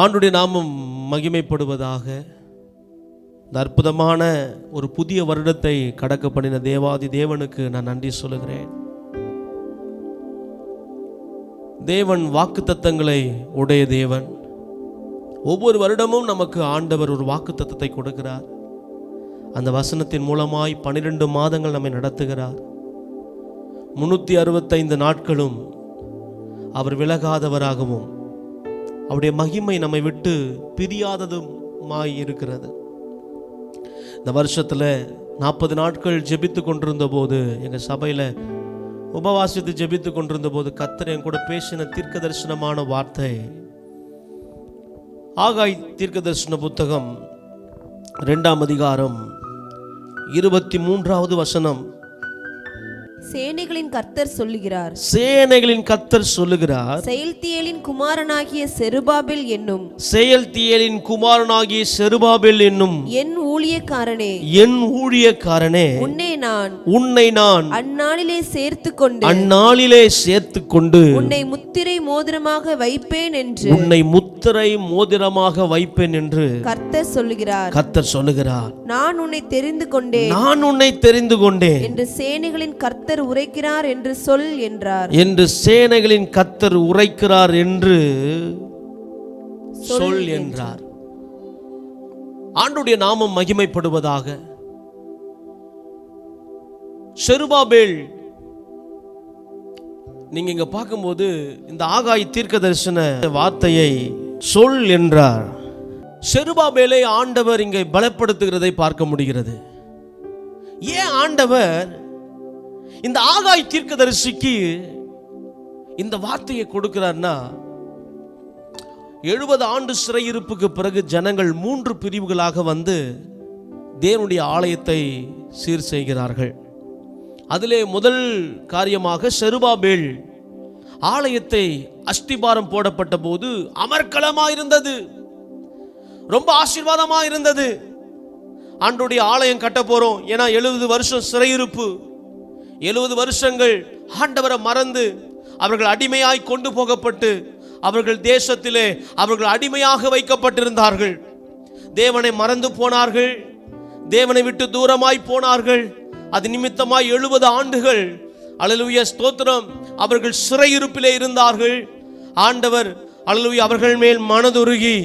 ஆண்டுடைய நாமம் மகிமைப்படுவதாக இந்த அற்புதமான ஒரு புதிய வருடத்தை கடக்க பண்ணின தேவாதி தேவனுக்கு நான் நன்றி சொல்லுகிறேன். தேவன் வாக்குத்தத்தங்களை உடைய தேவன். ஒவ்வொரு வருடமும் நமக்கு ஆண்டவர் ஒரு வாக்குத்தத்தத்தை கொடுக்கிறார். அந்த வசனத்தின் மூலமாய் பன்னிரெண்டு மாதங்கள் நம்மை நடத்துகிறார். முன்னூற்றி அறுபத்தைந்து நாட்களும் அவர் விலகாதவராகவும் அவருடைய மகிமை நம்மை விட்டு பிரியாததுமாய் இருக்கிறது. இந்த வருஷத்தில் நாற்பது நாட்கள் ஜெபித்து கொண்டிருந்த போது எங்கள் சபையில் உபவாசித்து ஜெபித்து கொண்டிருந்த போது கத்தர் என் கூட பேசின தீர்க்க தரிசனமான வார்த்தை. ஆகாய் தீர்க்க தரிசன புத்தகம் ரெண்டாம் அதிகாரம் இருபத்தி மூன்றாவது வசனம். சேனைகளின் கர்த்தர் சொல்லுகிறார். சேனைகளின் கத்தர் சொல்லுகிறார். செயல்தியலின் குமாரனாகிய செருபாபேல் என்னும். செயல்தியலின் குமாரனாகிய செருபாபேல் என்னும். என் ஊழியக்காரனே. என் ஊழியக்காரனே. உன்னை நான். உன்னை நான். அந்நாளிலே சேர்த்து கொண்டு அந்நாளிலே சேர்த்து கொண்டு உன்னை முத்திரை மோதிரமாக வைப்பேன் என்று. உன்னை முத்திரை மோதிரமாக வைப்பேன் என்று கர்த்தர் சொல்லுகிறார். கத்தர் சொல்லுகிறார். நான் உன்னை தெரிந்து கொண்டேன். நான் உன்னை தெரிந்து கொண்டேன். என்று சேனைகளின் கர்த்தர் உரைக்கிறார் என்று சொல் என்றார். என்று சேனைகளின் கத்தர் உரைக்கிறார் என்று சொல் என்றார். ஆண்டுடைய நாமம் மகிமைப்படுவதாக. செருபாபேல் நீங்க இங்க பார்க்கும்போது இந்த ஆகாய் தீர்க்க தரிசன வார்த்தையை சொல் என்றார். செருபாபேலை ஆண்டவர் இங்கே பலப்படுத்துகிறதை பார்க்க முடிகிறது. ஏன் ஆண்டவர் இந்த ஆகாய் தீர்க்கதரிசிக்கு இந்த வார்த்தையை கொடுக்கிறார்னா எழுபது ஆண்டு சிறையிருப்புக்கு பிறகு ஜனங்கள் மூன்று பிரிவுகளாக வந்து தேவனுடைய ஆலயத்தை சீர் செய்கிறார்கள். அதிலே முதல் காரியமாக செருபாபேல் ஆலயத்தை அஸ்திபாரம் போடப்பட்ட போது அமர்க்கலமாக இருந்தது ரொம்ப ஆசீர்வாதமாக இருந்தது ஆண்டுடைய ஆலயம் கட்ட போகிறோம் ஏன்னா எழுபது வருஷம் சிறையிருப்பு. எழுபது வருஷங்கள் ஆண்டவரை மறந்து அவர்கள் அடிமையாய் கொண்டு போகப்பட்டு அவர்கள் தேசத்திலே அவர்கள் அடிமையாக வைக்கப்பட்டிருந்தார்கள். தேவனை மறந்து போனார்கள். தேவனை விட்டு தூரமாய் போனார்கள். அது நிமித்தமாய் எழுபது ஆண்டுகள். அழலுய ஸ்தோத்திரம். அவர்கள் சிறையிருப்பிலே இருந்தார்கள். ஆண்டவர் அழலுய அவர்கள் மேல் மனதுருகி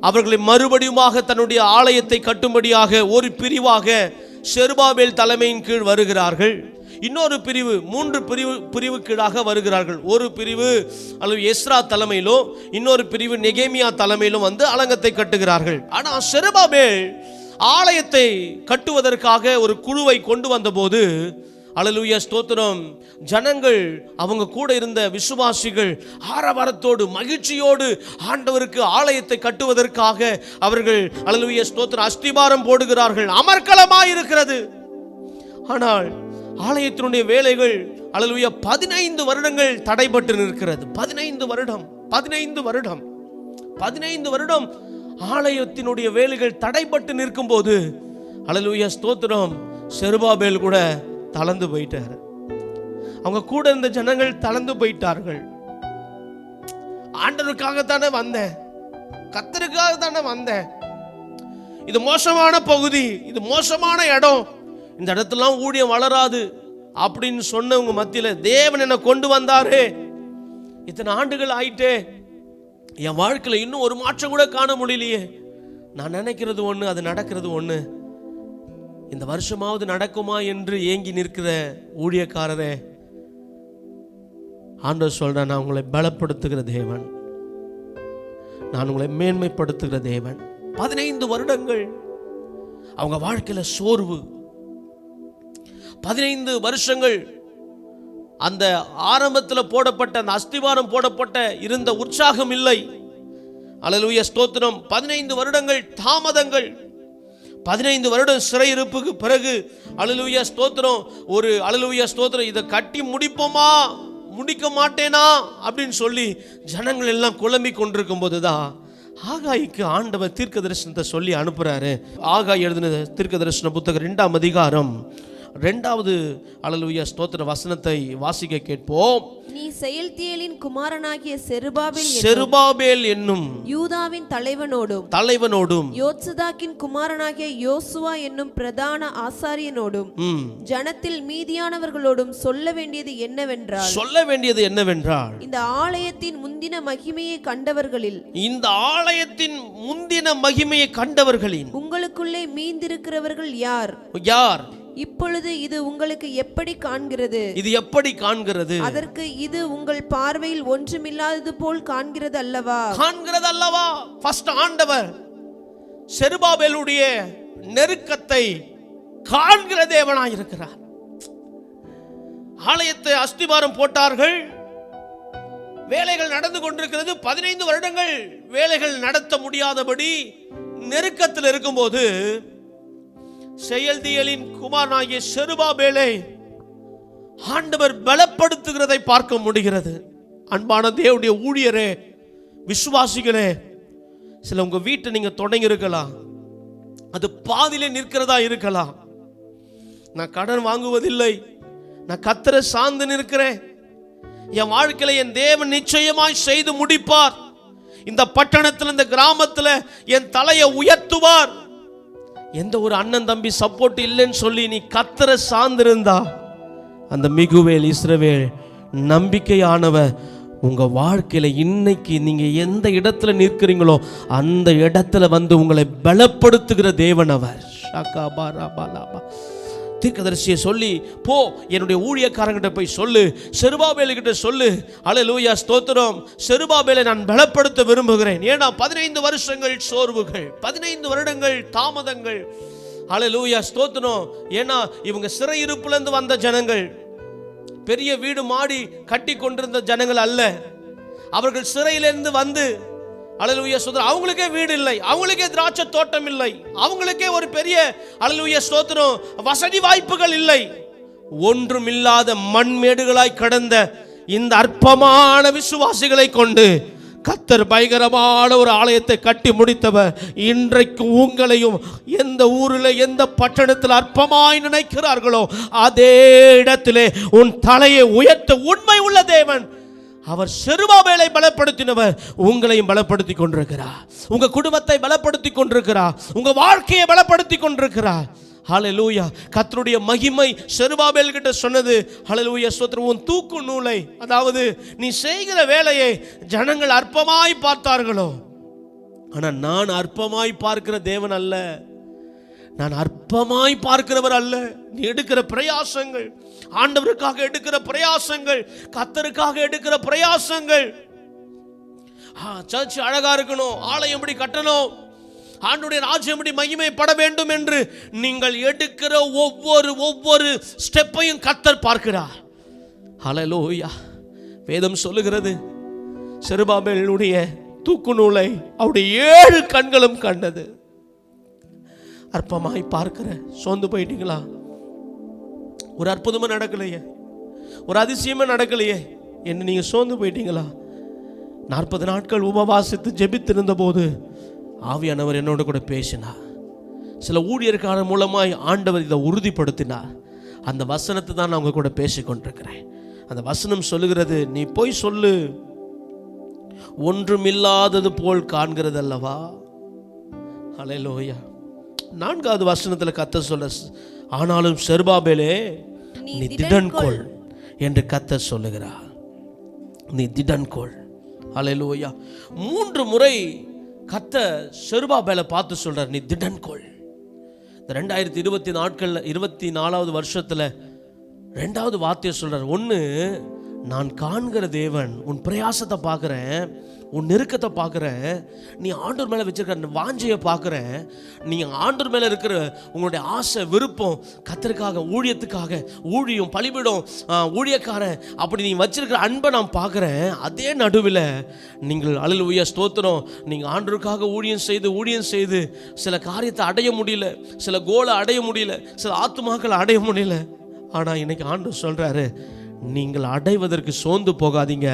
அவர்களை மறுபடியுமாக தன்னுடைய ஆலயத்தை கட்டும்படியாக ஒரு பிரிவாக செருபாபேல் தலைமையின் கீழ் வருகிறார்கள். இன்னொரு பிரிவு மூன்று பிரிவு பிரிவு கீழாக வருகிறார்கள். ஒரு பிரிவு அல்லது எஸ்ரா தலைமையிலும் இன்னொரு பிரிவு நெகேமியா தலைமையிலும் வந்து அலங்கத்தை கட்டுகிறார்கள். ஆனால் செருபாபேல் ஆலயத்தை கட்டுவதற்காக ஒரு குழுவை கொண்டு வந்தபோது அழலுய ஸ்தோத்திரம். ஜனங்கள் அவங்க கூட இருந்த விசுவாசிகள் ஆரவாரத்தோடு மகிழ்ச்சியோடு ஆண்டவருக்கு ஆலயத்தை கட்டுவதற்காக அவர்கள் அழலுய ஸ்தோத்திரம் அஸ்திபாரம் போடுகிறார்கள். அமர்க்கலமாக இருக்கிறது. ஆனால் ஆலயத்தினுடைய வேலைகள் அழலுய பதினைந்து வருடங்கள் தடைபட்டு நிற்கிறது. பதினைந்து வருடம் பதினைந்து வருடம் பதினைந்து வருடம் ஆலயத்தினுடைய வேலைகள் தடைபட்டு நிற்கும் போது அழலுய ஸ்தோத்திரம் செருபாபேல் கூட தளர்ந்து போயிட்டார். அவங்க கூட இருந்த ஜனங்கள் தளர்ந்து போயிட்டார்கள். ஆண்டவருக்காகத்தானே வந்தேன். கத்தருக்காக தானே வந்தேன். இது மோசமான பகுதி. இது மோசமான இடம். இந்த இடத்துலாம் ஊழியம் வளராது அப்படின்னு சொன்னவங்க மத்தியில் தேவன் என்னை கொண்டு வந்தாரு. இத்தனை ஆண்டுகள் ஆயிட்டே. என் வாழ்க்கையில் இன்னும் ஒரு மாற்றம் கூட காண முடியலையே. நான் நினைக்கிறது ஒன்று அது நடக்கிறது ஒன்று இந்த வருஷமாவது நடக்குமா என்று ஏங்கி நிற்கிற ஊழியக்காரரே ஆண்டவர் சொல்றேன் நான் உங்களை பலப்படுத்துகிற தேவன். நான் உங்களை மேன்மைப்படுத்துகிற தேவன். பதினைந்து வருடங்கள் அவங்க வாழ்க்கையில சோர்வு. பதினைந்து வருஷங்கள் அந்த ஆரம்பத்தில் போடப்பட்ட அந்த அஸ்திவாரம் போடப்பட்ட இருந்த உற்சாகம் இல்லை. அழலுய ஸ்தோத்திரம். பதினைந்து வருடங்கள் தாமதங்கள். பதினைந்து வருடம் சிறையிருப்புக்கு பிறகு அலலுய ஸ்தோத்திரம். ஒரு அலலுய ஸ்தோத்திரம் இதை கட்டி முடிப்போமா? முடிக்க மாட்டேனா? அப்படின்னு சொல்லி ஜனங்கள் எல்லாம் குழம்பி கொண்டிருக்கும் போது தான் ஆகாய்க்கு ஆண்டவர் தீர்க்க தரிசனத்தை சொல்லி அனுப்புறாரு. ஆகாய் எழுதின தீர்க்க தரிசன புத்தகம் ரெண்டாம் அதிகாரம் ரெண்டாவது அலலுயா ஸ்தோத்திர வசனத்தை வாசிக்க கேட்போம். நீ செயல்தியலின் குமாரனாகிய செருபாபில் செருபாபேல் என்னும் யூதாவின் தலைவனோடும் தலைவனோடும். யோத்சதாக்கின் குமாரனாகிய யோசுவா என்னும் பிரதான ஆசாரியனோடும் ஜனத்தில் மீதியானவர்களோடும் சொல்ல வேண்டியது என்னவென்றால் சொல்ல வேண்டியது என்னவென்றால் இந்த ஆலயத்தின் முந்தின மகிமையை கண்டவர்களில் இந்த ஆலயத்தின் முந்தின மகிமையை கண்டவர்களின் உங்களுக்குள்ளே மீந்திருக்கிறவர்கள் யார்? யார்? இப்பொழுது இது உங்களுக்கு எப்படி காண்கிறது? இது எப்படி காண்கிறது? அதற்கு இது உங்கள் பார்வையில் ஒன்றுமில்லாதது போல் காண்கிறது அல்லவா காண்கிறது அல்லவா ஃபர்ஸ்ட் ஆண்டவர் செருபாபேலுடைய நெருக்கத்தை காண்கிற தேவனாய் இருக்கிறார் ஆலயத்தை அஸ்திவாரம் போட்டார்கள். வேலைகள் நடந்து கொண்டிருக்கிறது. பதினைந்து வருடங்கள் வேலைகள் நடத்த முடியாதபடி நெருக்கத்தில் இருக்கும்போது செயல்தியலின் குமாரனாகிய செருபாபேலை ஆண்டவர் பலப்படுத்துகிறதை பார்க்க முடிகிறது. அன்பான தேவனுடைய ஊழியரே விசுவாசிகளே சில உங்க வீட்டை நீங்க தொடங்கி இருக்கலாம் அது பாதியிலே நிற்கிறதா இருக்கலாம். நான் கடன் வாங்குவதில்லை. நான் கத்தரை சார்ந்து நிற்கிறேன். என் வாழ்க்கையில என் தேவன் நிச்சயமாய் செய்து முடிப்பார். இந்த பட்டணத்தில் இந்த கிராமத்தில் என் தலையை உயர்த்துவார். எந்த ஒரு அண்ணன் தம்பி சப்போர்ட் இல்லைன்னு சொல்லி நீ கத்தரை சார்ந்திருந்தா அந்த மிகுவேல் இஸ்ரவேல் நம்பிக்கையானவன் உங்கள் வாழ்க்கையில் இன்னைக்கு நீங்கள் எந்த இடத்துல நிற்கிறீங்களோ அந்த இடத்துல வந்து உங்களை பலப்படுத்துகிற தேவன் அவர் ஷாக்கா பாரா பாலாபா. தீர்க்கதரிசியை சொல்லி போ என்னுடைய ஊழியக்காரங்கிட்ட போய் சொல்லு செருபாபேலுக்கிட்ட சொல்லு. அலலூயா ஸ்தோத்திரம். செருபாபேலை நான் பலப்படுத்த விரும்புகிறேன். ஏன்னா பதினைந்து வருஷங்கள் சோர்வுகள் பதினைந்து வருடங்கள் தாமதங்கள். அலலூயா ஸ்தோத்திரம். ஏன்னா இவங்க சிறையிருப்புலேருந்து வந்த ஜனங்கள். பெரிய வீடு மாடி கட்டி கொண்டிருந்த ஜனங்கள் அல்ல. அவர்கள் சிறையிலிருந்து வந்து அழலுய சோதரம் அவங்களுக்கே வீடு இல்லை. அவங்களுக்கே திராட்சை தோட்டம் இல்லை. அவங்களுக்கே ஒரு பெரிய அழலுய ஸ்தோத்திரம். வசதி வாய்ப்புகள் இல்லை. ஒன்றும் இல்லாத மண்மேடுகளாய் கடந்த இந்த அற்பமான விசுவாசிகளை கொண்டு கத்தர் பயங்கரமான ஒரு ஆலயத்தை கட்டி முடித்தவர். இன்றைக்கு உங்களையும் எந்த ஊரில் எந்த பட்டணத்தில் அற்பமாய் நினைக்கிறார்களோ அதே இடத்திலே உன் தலையை உயர்த்த உண்மை உள்ள தேவன். அவர் செருபாபேலை பலப்படுத்தினவர் உங்களையும் பலப்படுத்தி கொண்டிருக்கிறார். உங்க குடும்பத்தை பலப்படுத்தி கொண்டிருக்கிறார். உங்க வாழ்க்கையை பலப்படுத்தி கொண்டிருக்கிறார். ஹலலூயா கத்தருடைய மகிமை செருபாபேல் கிட்ட சொன்னது. ஹலலூயா ஸ்தோத்திரம் உன் தூக்கு நூலை அதாவது நீ செய்கிற வேலையை ஜனங்கள் அற்பமாய் பார்த்தார்களோ. ஆனா நான் அற்பமாய் பார்க்கிற தேவன் அல்ல. நான் அற்பமாய் பார்க்கிறவர் அல்ல. நீ எடுக்கிற பிரயாசங்கள் ஆண்டவருக்காக எடுக்கிற பிரயாசங்கள் கத்தருக்காக எடுக்கிற பிரயாசங்கள். சர்ச் அழகா இருக்கணும் ஆலயம் எப்படி கட்டணும் ஆண்டுடைய ராஜ்யம் எப்படி மகிமைப்பட வேண்டும் என்று நீங்கள் எடுக்கிற ஒவ்வொரு ஒவ்வொரு ஸ்டெப்பையும் கத்தர் பார்க்கிறார். ஹalleluya. வேதம் சொல்லுகிறது செருபாபேலுடைய தூக்கு நூலை அவருடைய ஏழு கண்களும் கண்டது. அற்பமாய் பார்க்கிற சோர்ந்து போயிட்டீங்களா? ஒரு அற்புதமாக நடக்கலையே. ஒரு அதிசயமாக நடக்கலையே. என்ன நீங்கள் சோர்ந்து போயிட்டீங்களா? நாற்பது நாட்கள் உபவாசித்து ஜெபித்திருந்த போது ஆவியானவர் என்னோட கூட பேசினார். சில ஊழியர்காரர் மூலமாய் ஆண்டவர் இதை உறுதிப்படுத்தினார். அந்த வசனத்தை தான் நான் உங்க கூட பேசிக்கொண்டிருக்கிறேன் அந்த வசனம் சொல்லுகிறது நீ போய் சொல்லு. ஒன்றுமில்லாதது போல் காண்கிறது அல்லவா அலையிலோயா நான்காவது வசனத்துல கத்த சொல்ல ஆனாலும் செருபாபேலே நீ திடன்கொள். என்று கத்த சொல்லுகிறார். நீ திடன்கொள். ஹalleluya. மூன்று முறை கத்த செருபாபேலை பார்த்து சொல்றார் நீ திடன்கொள். இந்த ரெண்டாயிரத்தி இருபத்தி நாட்கள்ல இருபத்தி நாலாவது வருஷத்துல ரெண்டாவது வார்த்தையை சொல்றார். ஒன்று நான் காண்கிற தேவன் உன் பிரயாசத்தை பார்க்குறேன். உன் நெருக்கத்தை பார்க்குற நீ ஆண்டூர் மேலே வச்சிருக்கிற வாஞ்சையை பார்க்குற நீ ஆண்டூர் மேலே இருக்கிற உங்களுடைய ஆசை விருப்பம் கத்தருக்காக ஊழியத்துக்காக ஊழியம் பழிபிடும் ஊழியக்காரன் அப்படி நீ வச்சிருக்கிற அன்பை நான் பார்க்குறேன் அதே நடுவில் நீங்கள் அழில் உய ஸ்தோத்திரம். நீங்கள் ஆண்டருக்காக ஊழியம் செய்து ஊழியம் செய்து சில காரியத்தை அடைய முடியல சில கோலை அடைய முடியல சில ஆத்துமாக்களை அடைய முடியல. ஆனால் இன்னைக்கு ஆண்டு சொல்கிறாரு நீங்கள் அடைவதற்கு சோர்ந்து போகாதீங்க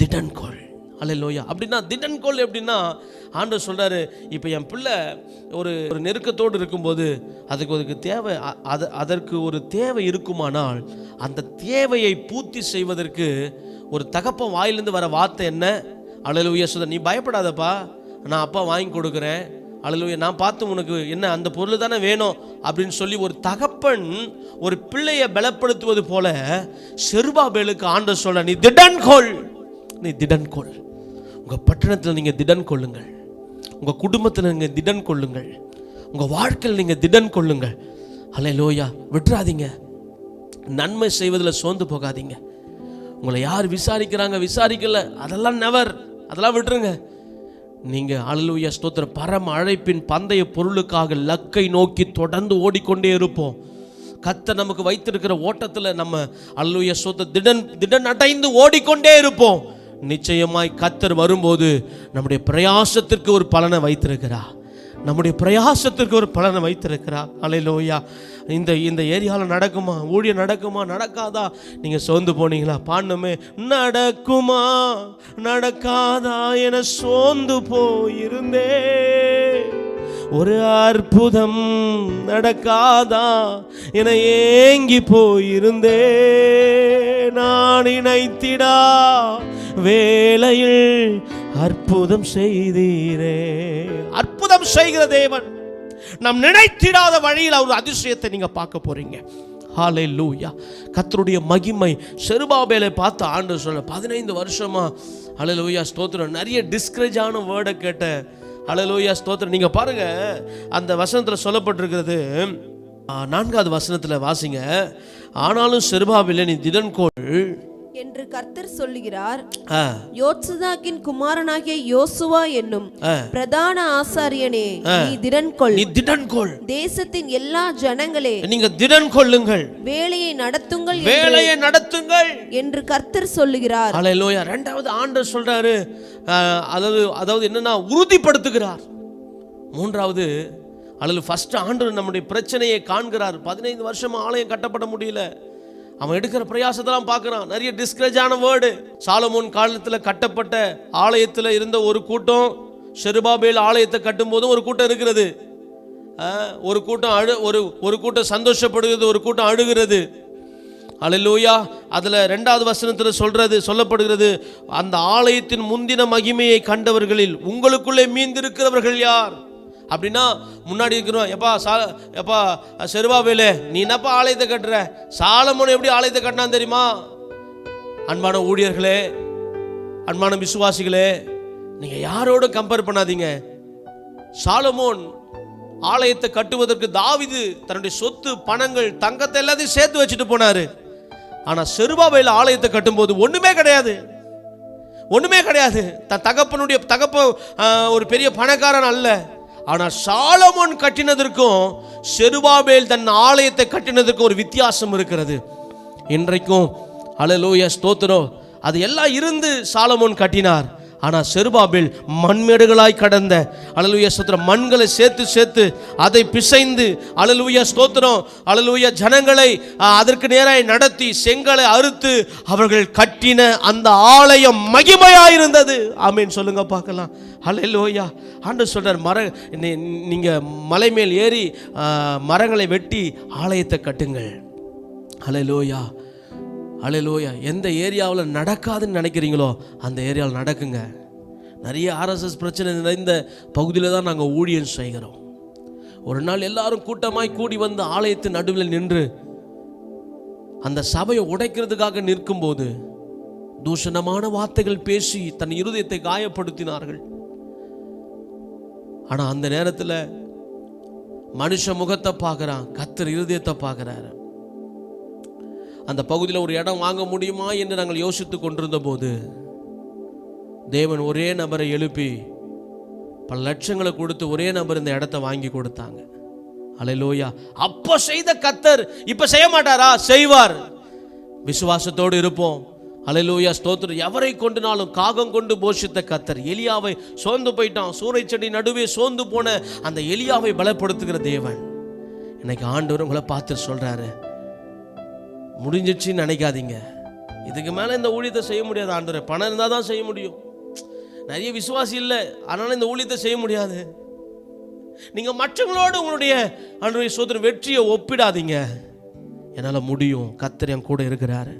திடன்கொள் அல்லையா அப்படின்னா திடன்கொள் எப்படின்னா ஆண்டவர் சொல்கிறாரு இப்போ என் பிள்ளை ஒரு ஒரு நெருக்கத்தோடு இருக்கும்போது அதுக்கு அதுக்கு தேவை அது அதற்கு ஒரு தேவை இருக்குமானால் அந்த தேவையை பூர்த்தி செய்வதற்கு ஒரு தகப்பன் வாயிலிருந்து வர வார்த்தை என்ன? அழலுயா சொல்ற நீ பயப்படாதப்பா நான் அப்பா வாங்கி கொடுக்குறேன். அழலுயா நான் பார்த்து உனக்கு என்ன அந்த பொருள் தானே வேணும்? அப்படின்னு சொல்லி ஒரு தகப்பன் ஒரு பிள்ளையை பலப்படுத்துவது போல செருபாபேலுக்கு ஆண்ட சொல்ல நீ திடன்கோள் நீ திடன் உங்கள் பட்டணத்தில் நீங்கள் திடன் கொள்ளுங்கள். உங்கள் குடும்பத்தில் நீங்கள் திடன் கொள்ளுங்கள். உங்கள் வாழ்க்கையில் நீங்கள் திடன் கொள்ளுங்கள். அலை லோயா விட்டுறாதீங்க. நன்மை செய்வதில் சோர்ந்து போகாதீங்க. உங்களை யார் விசாரிக்கிறாங்க விசாரிக்கல அதெல்லாம் நெவர் அதெல்லாம் விட்டுருங்க. நீங்கள் அழலுயா ஸ்தோத்திர பரம அழைப்பின் பந்தய பொருளுக்காக லக்கை நோக்கி தொடர்ந்து ஓடிக்கொண்டே இருப்போம். கத்த நமக்கு வைத்திருக்கிற ஓட்டத்தில் நம்ம அல்லுய சொத்த திடன் திடன் அடைந்து ஓடிக்கொண்டே இருப்போம். நிச்சயமாய் கத்தர் வரும்போது நம்முடைய பிரயாசத்திற்கு ஒரு பலனை வைத்திருக்கிறார். நம்முடைய பிரயாசத்திற்கு ஒரு பலனை வைத்திருக்கிறார். அலையிலோயா இந்த இந்த ஏரியாவில் நடக்குமா? ஊழிய நடக்குமா? நடக்காதா? நீங்கள் சோர்ந்து போனீங்களா? பாண்டமே நடக்குமா? நடக்காதா? என சோர்ந்து போயிருந்தே ஒரு அற்புதம் நடக்காதா? என ஏங்கி போயிருந்தே நான் இணைத்திடா. வேளையில் அற்புதம் செய்தீரே. அற்புதம் செய்கிற தேவன் நாம் நினைத்திடாத வழியில் அவர் அதிசயத்தை நீங்க பார்க்க போறீங்க. ஹாலே லூயா கத்தருடைய மகிமை செருபாபேலை பார்த்து ஆண்டு சொல்ல பதினைந்து வருஷமா அலலூயா ஸ்தோத்திரம். நிறைய டிஸ்கரேஜான வேர்டை கேட்ட அலலூயா ஸ்தோத்திரம். நீங்க பாருங்க அந்த வசனத்துல சொல்லப்பட்டிருக்கிறது நான்காவது வசனத்துல வாசிங்க. ஆனாலும் செருபாபேலை நீ திடன்கோள் என்று கர்த்தர் சொல்லுகிறார். யோத்சுதாக்கின் குமாரனாகிய யோசுவா என்னும். பிரதான ஆசாரியனே நீ திடன் கொள் நீ திடன்கொள். தேசத்தின் எல்லா ஜனங்களே நீங்க திடன் கொள்ளுங்கள் வேலையை நடத்துங்கள் வேலையை நடத்துங்கள். என்று கர்த்தர் சொல்லுகிறார். ஹalleluya. ரெண்டாவது ஆண்டவர் சொல்றாரு. அதாவது அதாவது என்னன்னா உறுதிப்படுத்துகிறார். மூன்றாவது அல்லது ஃபர்ஸ்ட் ஆண்டவர் நம்முடைய பிரச்சனையை காண்கிறார். பதினைந்து வருஷமா ஆலயம் கட்டப்பட முடியல. அவன் எடுக்கிற பிரயாசத்தெல்லாம் பார்க்குறான். நிறைய டிஸ்கரேஜான வேர்டு சாலமோன் காலத்தில் கட்டப்பட்ட ஆலயத்தில் இருந்த ஒரு கூட்டம் ஷெருபாபேல் ஆலயத்தை கட்டும்போதும் ஒரு கூட்டம் இருக்கிறது. ஒரு கூட்டம் அழு ஒரு ஒரு கூட்டம் சந்தோஷப்படுகிறது ஒரு கூட்டம் அழுகிறது. அல்லேலூயா அதில் ரெண்டாவது வசனத்தில் சொல்றது சொல்லப்படுகிறது அந்த ஆலயத்தின் முந்தின மகிமையை கண்டவர்களில் உங்களுக்குள்ளே மீந்திருக்கிறவர்கள் யார்? அப்படின்னா முன்னாடி இருக்கிறோம் எப்பா சா எப்பா செருவாவேலு நீ என்னப்பா ஆலயத்தை கட்டுற? சாலமோன் எப்படி ஆலயத்தை கட்டினான் தெரியுமா? அன்பான ஊழியர்களே அன்பான விசுவாசிகளே நீங்கள் யாரோட கம்பேர் பண்ணாதீங்க. சாலமோன் ஆலயத்தை கட்டுவதற்கு தாவிது தன்னுடைய சொத்து பணங்கள் தங்கத்தை எல்லாத்தையும் சேர்த்து வச்சுட்டு போனார். ஆனால் செருபாபையில் ஆலயத்தை கட்டும்போது ஒன்றுமே கிடையாது. ஒன்றுமே கிடையாது. தன் தகப்பனுடைய தகப்ப ஒரு பெரிய பணக்காரன் அல்ல. ஆனால் சாலமோன் கட்டினதற்கும் செருபாபேல் தன் ஆலயத்தை கட்டினதற்கும் ஒரு வித்தியாசம் இருக்கிறது. இன்றைக்கும் அலலோய ஸ்தோத்திரம். அது எல்லாம் இருந்து சாலமோன் கட்டினார். ஆனால் செருபாபில் மண்மேடுகளாய் கடந்த அழலுய ஸ்தோத்திரம் மண்களை சேர்த்து சேர்த்து அதை பிசைந்து அழலுய ஸ்தோத்திரம் அழலுய ஜனங்களை அதற்கு நேராய் நடத்தி செங்கலை அறுத்து அவர்கள் கட்டின அந்த ஆலயம் மகிமையாயிருந்தது. ஆமீன். சொல்லுங்க பார்க்கலாம். ஹalleluya ஆண்டு சொல்கிறார் மர நீ- மலை மேல் ஏறி மரங்களை வெட்டி ஆலயத்தை கட்டுங்கள். ஹalleluya ஹalleluya எந்த ஏரியாவில் நடக்காதுன்னு நினைக்கிறீங்களோ அந்த ஏரியாவில் நடக்குங்க. நிறைய ஆர்எஸ்எஸ் பிரச்சனை நிறைந்த பகுதியில் தான் நாங்கள் ஊழியம் செய்கிறோம். ஒரு நாள் எல்லாரும் கூட்டமாய் கூடி வந்து ஆலயத்தின் நடுவில் நின்று அந்த சபையை உடைக்கிறதுக்காக நிற்கும்போது தூஷணமான வார்த்தைகள் பேசி தன் இருதயத்தை காயப்படுத்தினார்கள். ஆனால் அந்த நேரத்தில் மனுஷ முகத்தை பார்க்குறான் கத்தர் இருதயத்தை பார்க்குறாரு. அந்த பகுதியில் ஒரு இடம் வாங்க முடியுமா என்று நாங்கள் யோசித்து கொண்டிருந்த போது தேவன் ஒரே நபரை எழுப்பி பல லட்சங்களை கொடுத்து ஒரே நபர் இந்த இடத்த வாங்கி கொடுத்தாங்க. அலையிலோயா. அப்போ செய்த கத்தர் இப்ப செய்ய மாட்டாரா? செய்வார். விசுவாசத்தோடு இருப்போம். அலையிலூயா ஸ்தோத்திரம். எவரை கொண்டுனாலும் காகம் கொண்டு போஷித்த கத்தர். எலியாவை சோர்ந்து போயிட்டான். சூறைச் செடி நடுவே சோர்ந்து போன அந்த எலியாவை பலப்படுத்துகிற தேவன். இன்னைக்கு ஆண்டவர் உங்களை பார்த்து சொல்றாரு. முடிஞ்சிடுச்சின்னு நினைக்காதீங்க. இதுக்கு மேலே இந்த ஊழியத்தை செய்ய முடியாது ஆண்டவரே. பணம் இருந்தால் தான் செய்ய முடியும். நிறைய விசுவாசி இல்லை அதனால இந்த ஊழியத்தை செய்ய முடியாது. நீங்க மற்றவங்களோடு உங்களுடைய அன்றைய சோதனை வெற்றியை ஒப்பிடாதீங்க. என்னால் முடியும். கத்தர் என் கூட இருக்கிறாரு.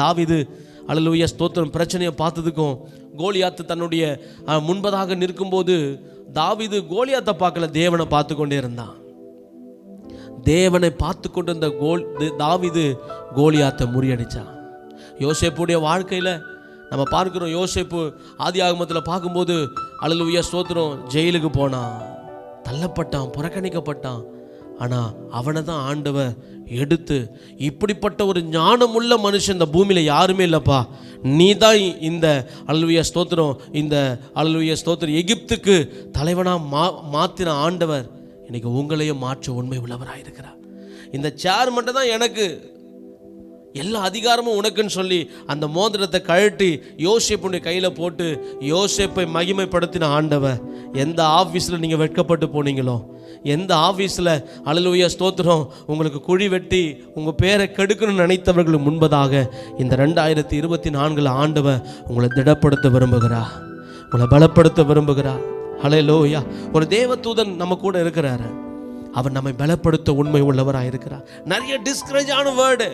தாவிது அழலுய ஸ்தோத்திரம். பிரச்சனையை பார்த்ததுக்கும் கோலியாத்து தன்னுடைய முன்பதாக நிற்கும்போது தாவிது கோலியாத்தை பார்க்கல தேவனை பார்த்து கொண்டே இருந்தான். தேவனை பார்த்து கொண்டிருந்த கோல் தாவிது கோலியாத்தை முறியடிச்சான் யோசேப்புடைய வாழ்க்கையில் நம்ம பார்க்கிறோம் யோசேப்பு ஆதி ஆகமத்தில் பார்க்கும்போது அழல் உய சோத்திரம் ஜெயிலுக்கு போனான் தள்ளப்பட்டான் புறக்கணிக்கப்பட்டான். ஆனால் அவனை தான் ஆண்டவர் எடுத்து இப்படிப்பட்ட ஒரு ஞானமுள்ள மனுஷன் இந்த பூமியில் யாருமே இல்லைப்பா. நீ தான் இந்த அல்விய ஸ்தோத்திரம் இந்த அல்விய ஸ்தோத்திரம் எகிப்துக்கு தலைவனாக மா மாற்றின ஆண்டவர். இன்னைக்கு உங்களையும் மாற்ற உண்மை உள்ளவராக இருக்கிறார். இந்த சேர் மட்டும் தான் எனக்கு. எல்லா அதிகாரமும் உனக்குன்னு சொல்லி அந்த மோதிரத்தை கழட்டி யோசிப்புடைய கையில் போட்டு யோசிப்பை மகிமைப்படுத்தின ஆண்டவர். எந்த ஆஃபீஸில் நீங்கள் வெட்கப்பட்டு போனீங்களோ எந்த ஆஃபீஸில் அழலுவையா ஸ்தோத்திரம் உங்களுக்கு குழி வெட்டி உங்கள் பேரை கெடுக்கணும்னு நினைத்தவர்களுக்கு முன்பதாக இந்த ரெண்டாயிரத்தி இருபத்தி நான்கில் ஆண்டவர் உங்களை திடப்படுத்த விரும்புகிறா உங்களை பலப்படுத்த விரும்புகிறா ஹalleluya ஒரு தேவதூதன் நம்ம கூட இருக்கிறாரு. அவர் நம்மை பலப்படுத்த உண்மை உள்ளவராக இருக்கிறார். நிறைய டிஸ்கரேஜான வேர்டு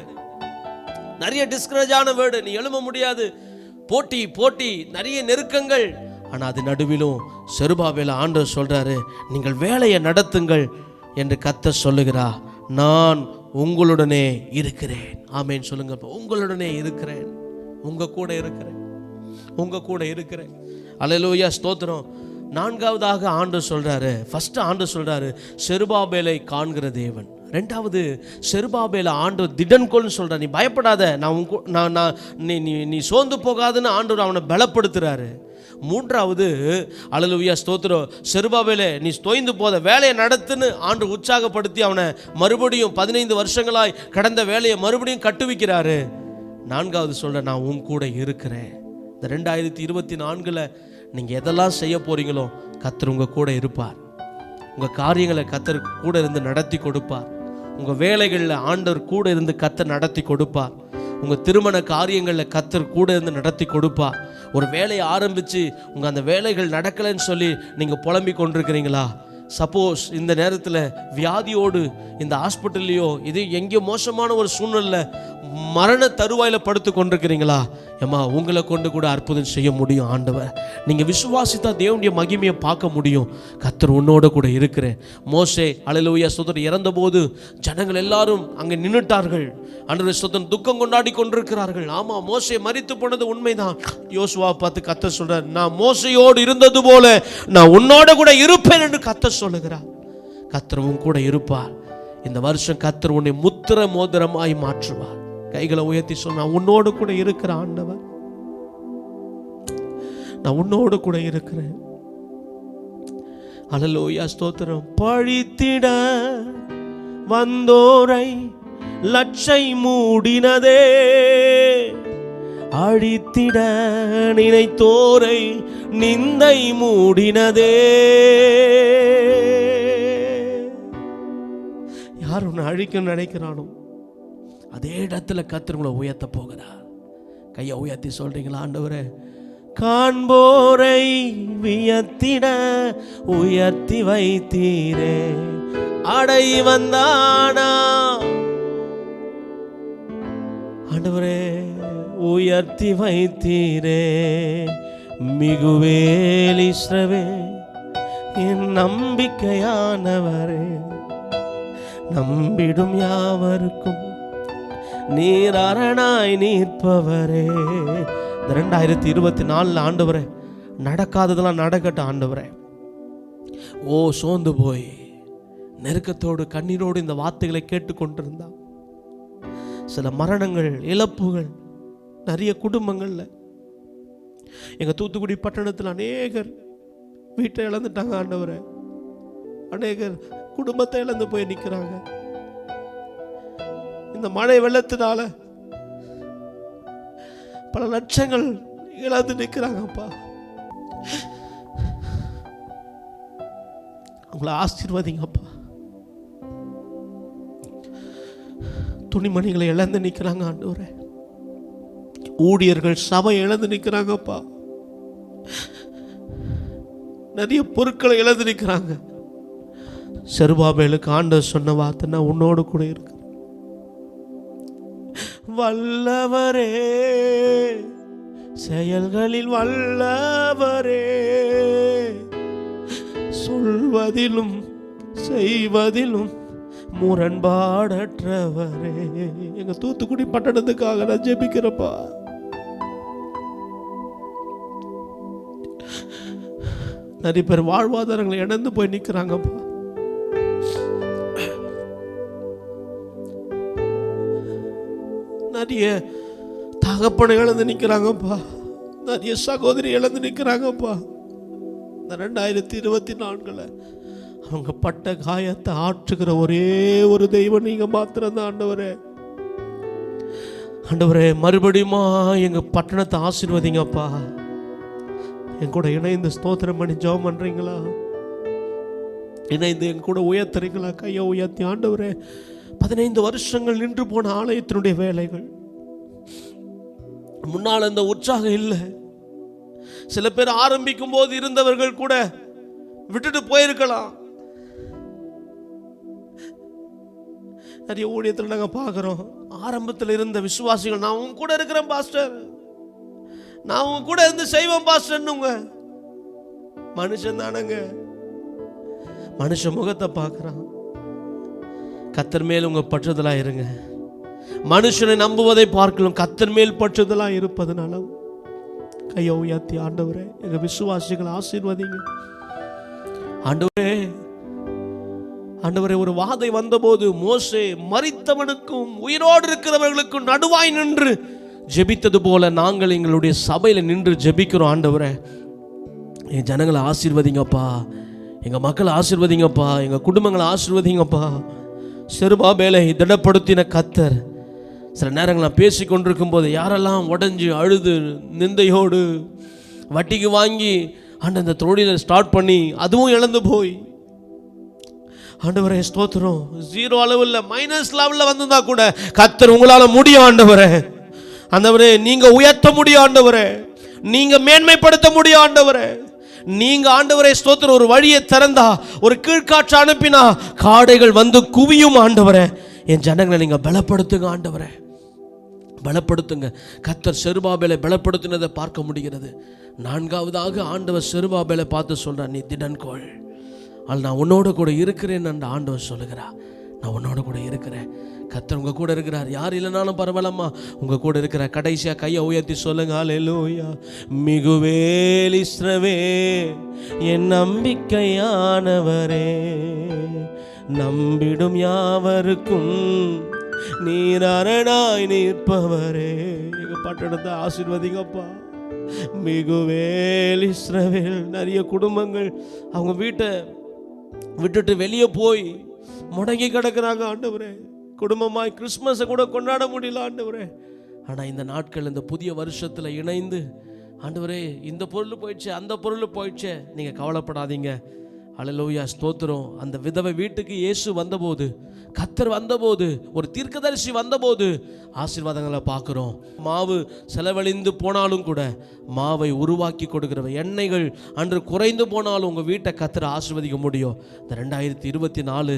நிறைய டிஸ்கரேஜான வேர்டு நீ எழும முடியாது. போட்டி போட்டி நிறைய நெருக்கங்கள். ஆனால் அது நடுவிலும் செருபாவேல ஆண்டவர் சொல்கிறாரு நீங்கள் வேலையை நடத்துங்கள் என்று கத்த சொல்லுகிறா நான் உங்களுடனே இருக்கிறேன். ஆமேன்னு சொல்லுங்க உங்களுடனே இருக்கிறேன். உங்க கூட இருக்கிறேன். உங்க கூட இருக்கிறேன். அலையிலோயா ஸ்தோத்திரம். நான்காவதாக ஆண்டு சொல்கிறாரு ஃபஸ்ட்டு ஆண்டு சொல்கிறாரு செருபாபேலை காண்கிற தேவன். ரெண்டாவது செருபாபேல ஆண்டு திடன்கொள்னு சொல்கிறார் நீ பயப்படாத நான் உன் கூ- நான் நான் நீ நீ நீ சோர்ந்து போகாதுன்னு ஆண்டவர் அவனை பலப்படுத்துகிறாரு மூன்றாவது அழலுவியா ஸ்தோத்திரம். செருபாபேலே நீ தோய்ந்து போத வேலையை நடத்துன்னு ஆண்டு உற்சாகப்படுத்தி அவனை மறுபடியும் பதினைந்து வருஷங்களாய் கடந்த வேலையை மறுபடியும் கட்டுவிக்கிறாரு. நான்காவது சொல்ற நான் உன் கூட இருக்கிறேன். இந்த ரெண்டாயிரத்தி இருபத்தி நான்கில் நீங்கள் எதெல்லாம் செய்ய போகிறீங்களோ கத்தர் உங்கள் கூட இருப்பார். உங்கள் காரியங்களை கத்தர் கூட இருந்து நடத்தி கொடுப்பார். உங்கள் வேலைகளில் ஆண்டவர் கூட இருந்து கத்தர் நடத்தி கொடுப்பார். உங்கள் திருமண காரியங்களில் கத்தர் கூட இருந்து நடத்தி கொடுப்பார். ஒரு வேலையை ஆரம்பித்து உங்கள் அந்த வேலைகள் நடக்கலைன்னு சொல்லி நீங்கள் புலம்பிக் கொண்டிருக்கிறீங்களா? சப்போஸ் இந்த நேரத்தில் வியாதியோடு இந்த ஹாஸ்பிட்டல்லையோ இது எங்கேயோ மோசமான ஒரு சூழ்நிலை மரண தருவாயில் படுத்து கொண்டிருக்கிறீங்களா? ஏம்மா உங்களை கொண்டு கூட அற்புதம் செய்ய முடியும் ஆண்டவர். நீங்கள் விசுவாசித்தா தேவனுடைய மகிமையை பார்க்க முடியும். கத்தர் உன்னோட கூட இருக்கிறேன். மோசே அலையிலூயா சுதர் இறந்தபோது ஜனங்கள் எல்லாரும் அங்கே நின்றுட்டார்கள் அன்று சுதன் துக்கம் கொண்டாடி கொண்டிருக்கிறார்கள். ஆமாம் மோசே மறித்து போனது உண்மைதான். யோசுவா பார்த்து கத்த சொல்கிறேன் நான் மோசையோடு இருந்தது போல நான் உன்னோட கூட இருப்பேன் என்று கத்த சொல்லுகிறார். கத்தர் கூட இருப்பார். இந்த வருஷம் கத்திர உன்னை முத்திர மோதிரமாய் மாற்றுவார். கைகளை உயர்த்தி சொன்ன உன்னோடு கூட இருக்கிற ஆண்டவர். நான் உன்னோடு கூட இருக்கிறேன். அலலோயா ஸ்தோத்திரம். பழித்திட வந்தோரை லட்சை மூடினதே. அழித்திட நினைத்தோரை நிந்தை மூடினதே. யார் உன்னை அழிக்கணும்னு நினைக்கிறானோ? அதே இடத்துல கத்திரங்களை உயர்த்த போகிறார் கையை உயர்த்தி சொல்றீங்களா ஆண்டவரே? காண்போரை வியத்திட உயர்த்தி வைத்தீரே. அடை வந்தானா? ஆண்டவரே உயர்த்தி வைத்தீரே. மிகுவேலிஸ்ரவே என் நம்பிக்கையானவரே. நம்பிடும் யாவருக்கும் நீர் அரணாய் நிற்பவரே. இந்த ரெண்டாயிரத்தி இருபத்தி நாலில் ஆண்டவரே நடக்காததெல்லாம் நடக்கட்டும் ஆண்டவரே. ஓ சோர்ந்து போய் நெருக்கத்தோடு கண்ணீரோடு இந்த வார்த்தைகளை கேட்டுக்கொண்டிருந்தான் சில மரணங்கள் இழப்புகள் நிறைய குடும்பங்களில் எங்கள் தூத்துக்குடி பட்டணத்தில் அநேகர் வீட்டை இழந்துட்டாங்க ஆண்டவரை. அநேகர் குடும்பத்தை இழந்து போய் நிற்கிறாங்க இந்த மழை வெள்ளத்தினால பல லட்சங்கள் இழந்து நிற்கிறாங்கப்பா அவங்கள ஆசீர்வதிங்கப்பா துணிமணிகளை இழந்து நிற்கிறாங்க ஆண்டவரே. ஊழியர்கள் சபை இழந்து நிற்கிறாங்கப்பா. நிறைய பொருட்களை இழந்து நிற்கிறாங்க. செருபாபேலுக்கு ஆண்டவர் சொன்ன வார்த்தை நான் உன்னோடு கூட இருக்கு. வல்லவரே செயல்களில் வல்லவரே சொல்வதிலும் செய்வதிலும் முரண்பாடற்றவரே. எங்க தூத்துக்குடி பட்டணத்துக்காக நான் ஜெபிக்கிறப்பா நிறைய பேர் வாழ்வாதாரங்களை இழந்து போய் நிற்கிறாங்கப்பா நிறைய தகப்பனை இழந்து நிற்கிறாங்கப்பா நிறைய சகோதரி இழந்து நிற்கிறாங்கப்பா இந்த ரெண்டாயிரத்தி இருபத்தி நான்கில் அவங்க பட்ட காயத்தை ஆற்றுகிற ஒரே ஒரு தெய்வம் நீங்கள் மாத்திரம்தான் ஆண்டவரே. ஆண்டவரே மறுபடியுமா எங்கள் பட்டணத்தை ஆசீர்வதிங்கப்பா என் கூட இணைந்து ஸ்தோத்திரம் பண்ணி ஜெபம் பண்ணுறீங்களா இணைந்து என் கூட உயர்த்துறீங்களா? கையை உயர்த்தி ஆண்டவரே பதினைந்து வருஷங்கள் நின்று போன ஆலயத்தினுடைய வேலைகள். முன்னால் அந்த உற்சாகம் இல்லை. சில பேர் ஆரம்பிக்கும் போது இருந்தவர்கள் கூட விட்டுட்டு போயிருக்கலாம். நிறைய ஊழியத்தில் நாங்கள் பார்க்குறோம். ஆரம்பத்தில் இருந்த விசுவாசிகள் நான் உங்க கூட இருக்கிறேன் பாஸ்டர். நான் உங்க கூட இருந்து செய்வேன் பாஸ்டர்னுங்க மனுஷன் தானங்க. மனுஷ முகத்தை பார்க்குறான். கத்தர் மேல் உங்க பற்றுதலா இருங்க. மனுஷனை நம்புவதை பார்க்கலாம் கத்தர் மேல் பற்றுதலா இருப்பதனால கையை உயர்த்தி ஆண்டவரே எங்க விசுவாசிகளை ஆசீர்வதிங்க. ஆண்டவரே ஆண்டவரே ஒரு வாதை வந்தபோது மோசே மறித்தவனுக்கும் உயிரோடு இருக்கிறவர்களுக்கும் நடுவாய் நின்று ஜெபித்தது போல நாங்கள் எங்களுடைய சபையில் நின்று ஜெபிக்கிறோம் ஆண்டவரே. என் ஜனங்களை ஆசீர்வதிங்கப்பா. எங்கள் மக்களை ஆசீர்வதிங்கப்பா. எங்கள் குடும்பங்களை ஆசீர்வதிங்கப்பா. செருபாபேலை திடப்படுத்தின கத்தர். சில நேரங்கள் நான் பேசி கொண்டிருக்கும் போது யாரெல்லாம் உடஞ்சி அழுது நிந்தையோடு வட்டிக்கு வாங்கி ஆண்டு அந்த தொழிலை ஸ்டார்ட் பண்ணி அதுவும் இழந்து போய். ஆண்டவரே ஸ்தோத்திரம். ஜீரோ அளவில் மைனஸ் லெவலில் வந்திருந்தா கூட கத்தர் உங்களால் முடியும் ஆண்டவரே. ஆண்டவரே நீங்க உயர்த்த முடியும் ஆண்டவரே. நீங்க மேன்மைப்படுத்த முடியும் ஆண்டவரே. நீங்க ஆண்டவரை ஸ்தோத்திர ஒரு வழியை திறந்தா ஒரு கீழ்காற்று அனுப்பினா காடைகள் வந்து குவியும் ஆண்டவரே. என் ஜனங்களை நீங்க பலப்படுத்துங்க ஆண்டவரே. பலப்படுத்துங்க. கத்தர் செருபாபேலை பலப்படுத்தினதை பார்க்க முடிகிறது. நான்காவதாக ஆண்டவர் செருபாபேலை பார்த்து சொல்றார் நீ திடன்கோள். ஆனால் நான் உன்னோட கூட இருக்கிறேன் என்று ஆண்டவர் சொல்லுகிறார். நான் உன்னோட கூட இருக்கிறேன். கத்தர் உங்க கூட இருக்கிறார். யார் இல்லைனாலும் பரவாயில்லம்மா. உங்க கூட இருக்கிற கடைசியா கையை உயர்த்தி சொல்லுங்க அல்லேலூயா மிகுவேல் இஸ்ரவே என் நம்பிக்கையானவரே நம்பிடும் யாவருக்கும் நீர் அரணாய் நிற்பவரே. எங்கள் பட்டணத்தை ஆசிர்வதிங்கப்பா. மிகுவேல் இஸ்ரவேல் நிறைய குடும்பங்கள் அவங்க வீட்டை விட்டுட்டு வெளியே போய் முடங்கி கிடக்குறாங்க ஆண்டவரே. குடும்பமாய் கிறிஸ்மஸை கூட கொண்டாட முடியல ஆண்டவரே. ஆனால் இந்த நாட்கள் இந்த புதிய வருஷத்தில் இணைந்து ஆண்டவரே இந்த பொருள் போயிடுச்சு அந்த பொருள் போயிடுச்சே நீங்கள் கவலைப்படாதீங்க. அலலோயா ஸ்தோத்திரம். அந்த விதவை வீட்டுக்கு இயேசு வந்தபோது கத்தர் வந்தபோது ஒரு தீர்க்கதரிசி வந்தபோது ஆசீர்வாதங்களை பார்க்குறோம். மாவு செலவழிந்து போனாலும் கூட மாவை உருவாக்கி கொடுக்கிறவ எண்ணெய்கள் அன்று குறைந்து போனாலும் உங்கள் வீட்டை கத்தர் ஆசீர்வதிக்க முடியும். இந்த ரெண்டாயிரத்தி இருபத்தி நாலு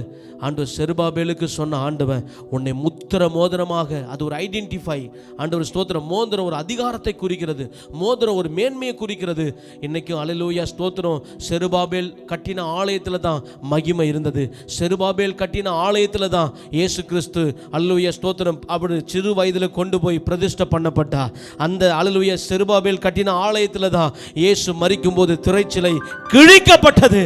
ஆண்டு செருபாபேலுக்கு சொன்ன ஆண்டவன் உன்னை முத்திர மோதிரமாக அது ஒரு ஐடென்டிஃபை ஆண்டவர் ஸ்தோத்திரம் மோதிரம் ஒரு அதிகாரத்தை குறிக்கிறது மோதிரம் ஒரு மேன்மையை குறிக்கிறது. இன்னைக்கும் அலலூயா ஸ்தோத்திரம் செருபாபேல் கட்டின ஆலயத்தில் தான் மகிமை இருந்தது. செருபாபேல் கட்டின ஆலயத்தில் தான் இயேசு கிறிஸ்து அல்லுய ஸ்தோத்திரம் அப்படி சிறு வயதில் கொண்டு போய் பிரதிஷ்டை பண்ணப்பட்டா அந்த அல்லூயா செருபாபேல் கட்டின ஆலயத்தில் தான் இயேசு மறிக்கும்போது திரைச்சிலை கிழிக்கப்பட்டது.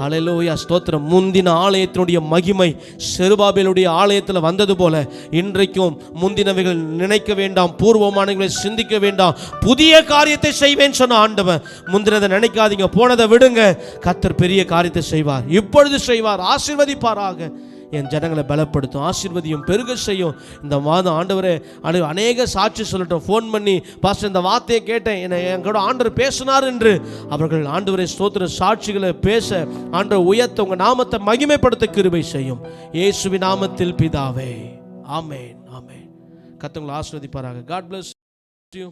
ஹalleluya ஸ்தோத்திரம். முந்தின ஆலயத்தினுடைய மகிமை செருபாபேலுடைய ஆலயத்தில் வந்தது போல இன்றைக்கும் முந்தினவைகள் நினைக்க வேண்டாம் பூர்வமானவைகளை சிந்திக்க வேண்டாம் புதிய காரியத்தை செய்வேன் சொன்ன ஆண்டவன் முந்தினதை நினைக்காதீங்க போனதை விடுங்க. கத்தர் பெரிய காரியத்தை செய்வார். இப்பொழுது செய்வார். ஆசிர்வதிப்பாராக. என் ஜனங்களை பலப்படுத்தும் ஆசீர்வதியும் பெருக செய்யும். இந்த மாதம் ஆண்டவரே அனு அநேக சாட்சி சொல்லட்டும். ஃபோன் பண்ணி பாஸ்டர் இந்த வார்த்தையை கேட்டேன். என்னை என் கூட ஆண்டவர் பேசினார் என்று அவர்கள் ஆண்டவரை ஸ்தோத்திர சாட்சிகளை பேச ஆண்டவர் உயர்த்த உங்கள் நாமத்தை மகிமைப்படுத்த கிருபை செய்யும். இயேசுவி நாமத்தில் பிதாவே. ஆமேன் ஆமேன். கத்தவங்களை ஆஸ்வதிப்பாராக காட் bless you.